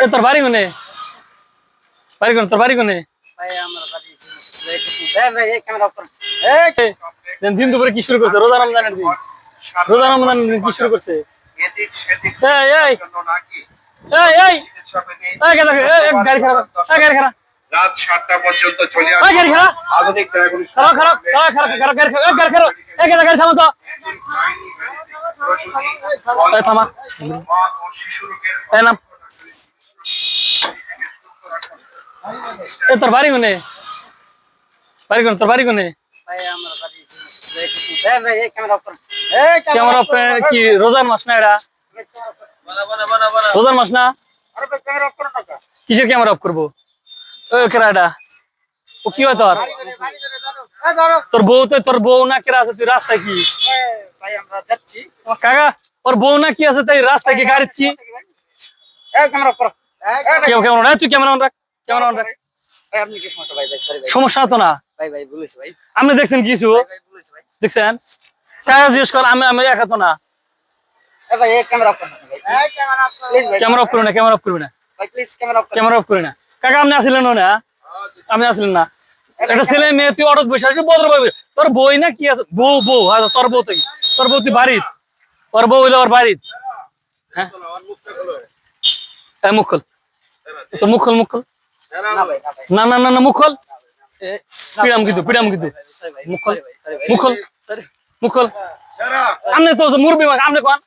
এ তোর বাড়ি কোনে? বাড়ি কোনে? তোর বাড়ি কোনে? দিন দুপুরে কি শুরু করছে? রোজা রমজানের দিন। রোজা রমজানের দিন কি শুরু করছে? রাত সাতটা পর্যন্ত চলে আসে গাড়ি খারাপ খারাপ খারাপ খারাপ খারাপ খারাপ খারাপ খারাপ এই গাড়ি থামো তো। থামা। নাম। এ তোর বাড়ি কোনে? বাড়ি কোনে? তোর বাড়ি কোনে? ক্যামেরা কি রোজার মাস না এটা? বনা বনা বনা বনা রোজার মাস না? ক্যামেরা অফ করুন না কিসের ক্যামেরা অফ করব? ও ও কি হয় তোর? তোর বউ তো তোর বউ না কেরা আছে? তুই রাস্তায় কি? কাকা ওর বউ না কি আছে? তাই রাস্তায় কি? গাড়ি কি? ক্যামেরা তুই ক্যামেরা রাখ। ক্যামেরা রাখ ভাই, আপনি কি সমস্যা? ভাই ভাই সরি ভাই। সমস্যা তো না? ভাই ভাই বলেছি ভাই। আপনি দেখছেন কিছু? ভাই ভাই বলেছি ভাই। দেখছেন? জিজ্ঞেস কর আমি আমি একা তো না। এই ভাই এই ক্যামেরা অফ করুন ভাই এই ক্যামেরা অফ প্লিজ ভাই ক্যামেরা অফ করবি না ক্যামেরা অফ করবি না। ক্যামেরা অফ করুন ক্যামেরা অফ করি না। কাকা আপনি আসলেন না? আপনি আসলেন না। একটা ছেলে মেয়ে তুই অটো বসে আসবি বদর পাবি তোর বই না কি আছে? বউ বউ হয়তো তোর বউ থেকে। তোর বউ তুই বাড়িত ওর বউ হইলে ওর বাড়িত হ্যাঁ? এই মুখ খোল। তোর মুখ খোল মুখ খোল। না ভাই না ভাই। না না না না মুখ খোল এ, পিড়াম কিন্তু পিড়াম কিন্তু। সরি ভাই মুখ খোল সরি ভাই সরি ভাই মুখ খোল সরি মুখ খোল আমনে তো মুরবি মাছ আমনে কোন?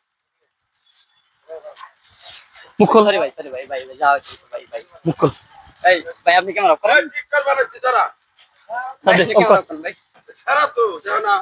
মুখ খোল সরি ভাই সরি ভাই ভাই ভাই যাও ভাই ভাই। মুখ খোল এই ভাই আপনি ক্যামেরা অফ করেন। ক্যামেরা অফ করুন ভাই। সারা তো জানা